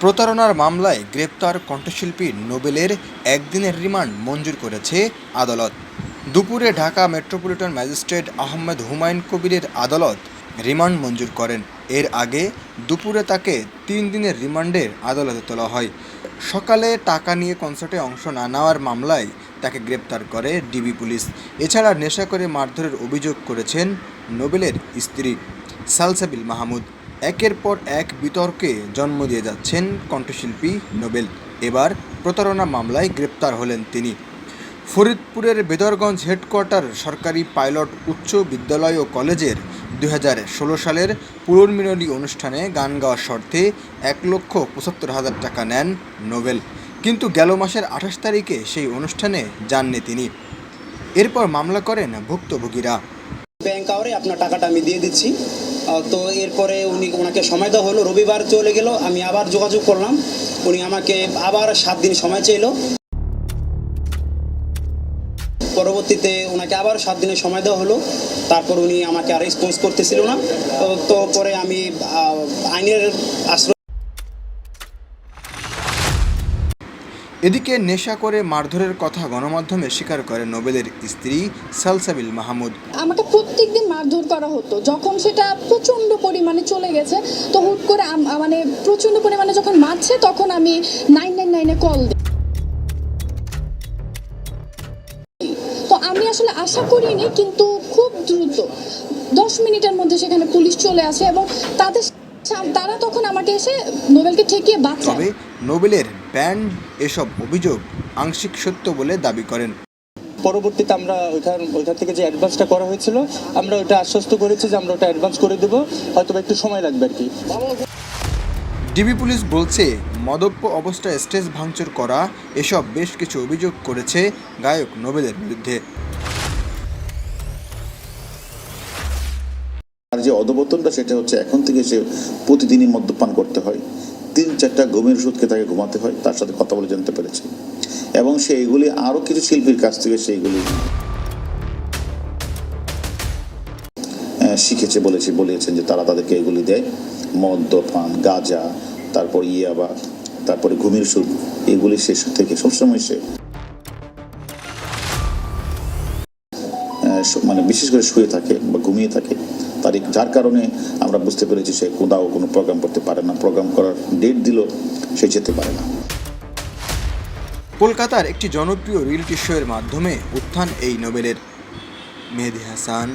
প্রতারণার মামলায় গ্রেপ্তার কণ্ঠশিল্পী নোবেলের একদিনের রিমান্ড মঞ্জুর করেছে আদালত। দুপুরে ঢাকা মেট্রোপলিটন ম্যাজিস্ট্রেট আহমেদ হুমায়ুন কবিরের আদালত রিমান্ড মঞ্জুর করেন। এর আগে দুপুরে তাকে তিন দিনের রিমান্ডের আদালতে তোলা হয়। সকালে টাকা নিয়ে কনসার্টে অংশ না নেওয়ার মামলায় তাকে গ্রেপ্তার করে ডিবি পুলিশ। এছাড়া নেশা করে মারধরের অভিযোগ করেছেন নোবেলের স্ত্রী সালসাবিল মাহমুদ। একের পর এক বিতর্কে জন্ম দিয়ে যাচ্ছেন কণ্ঠশিল্পী নোবেল। এবার প্রতারণা মামলায় গ্রেপ্তার হলেন তিনি। ফরিদপুরের বেদরগঞ্জ হেডকোয়ার্টার সরকারি পাইলট উচ্চ বিদ্যালয় ও কলেজের দু হাজার ষোলো সালের পুনর্মিলনী অনুষ্ঠানে গান গাওয়ার শর্তে এক লক্ষ পঁচাত্তর হাজার টাকা নেন নোবেল। কিন্তু গেল মাসের আঠাশ তারিখে সেই অনুষ্ঠানে যাননি তিনি। এরপর মামলা করেন ভুক্তভোগীরা। ব্যাংক আওয়ারে আপনার টাকাটা আমি দিয়ে দিচ্ছি। তো এরপরে উনি ওনাকে সময় দেওয়া হলো, রবিবার চলে গেল, আমি আবার যোগাযোগ করলাম। উনি আমাকে আবার সাত দিন সময় চাইলো। পরবর্তীতে ওনাকে আবার সাত দিনের সময় দেওয়া হলো। তারপর উনি আমাকে আর রেসপন্স করতেছিল না। তো- পরে আমি আইনের আশ্রয় এদিকে নেশা করে মারধরের কথা গণমাধ্যমে স্বীকার করে নোবেলের স্ত্রী সালসাবিল মাহমুদ। আমাকে প্রত্যেক দিন মারধর করা হতো। যখন সেটা প্রচণ্ড পরিমাণে চলে গেছে, তো হুট করে মানে প্রচণ্ড পরিমাণে যখন মারছে, তখন আমি নাইন নাইন নাইনে কল দিই। তো আমি আসলে আশা করিনি, কিন্তু খুব দ্রুত, দশ মিনিটের মধ্যে সেখানে পুলিশ চলে আসে এবং তাদের তারা তখন আমাকে এসে নোবেলকে ঠেকিয়ে বাঁচায়। তবে নোবেলের ব্যান্ড এসব অভিযোগ আংশিক সত্য বলে দাবি করেন। পরবর্তীতে আমরা ওইখান ওইখান থেকে যে অ্যাডভান্সটা করা হয়েছিল আমরা ওটা আশ্বস্ত করেছি যে আমরা ওটা অ্যাডভান্স করে দেবো। হয়তো বা একটু সময় লাগবে আর কি। ডিবি পুলিশ বলছে মদপ্য অবস্থায় স্টেজ ভাঙচুর করা এসব বেশ কিছু অভিযোগ করেছে গায়ক নোবেলের বিরুদ্ধে। যে অধবতনটা সেটা হচ্ছে এখন থেকে সে প্রতিদিনই মদ্যপান করতে হয়। তিন চারটা ঘুমের ওষুধকে তাকে ঘুমাতে হয়, তার সাথে কথা বলে জানতে পেরেছে। এবং সে এগুলি আরও কিছু শিল্পীর কাছ থেকে সেইগুলি শিখেছে, বলেছে বলেছেন যে তারা তাদেরকে এগুলি দেয়। মদ্যপান, গাঁজা, তারপর ইয়াবা তারপরে ঘুমের ওষুধ এগুলি শেষ থেকে সবসময় সে মানে বিশেষ করে শুয়ে থাকে বা ঘুমিয়ে থাকে। তার এই- যার কারণে আমরা বুঝতে পেরেছি সে কোথাও কোনো প্রোগ্রাম করতে পারে না। প্রোগ্রাম করার ডেট দিল সে যেতে পারে না। কলকাতার একটি জনপ্রিয় রিয়েলিটি শোয়ের মাধ্যমে উত্থান এই নোবেলের। মেহেদি হাসান,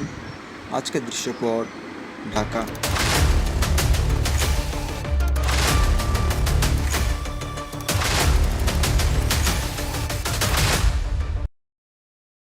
আজকের দৃশ্যপট, ঢাকা।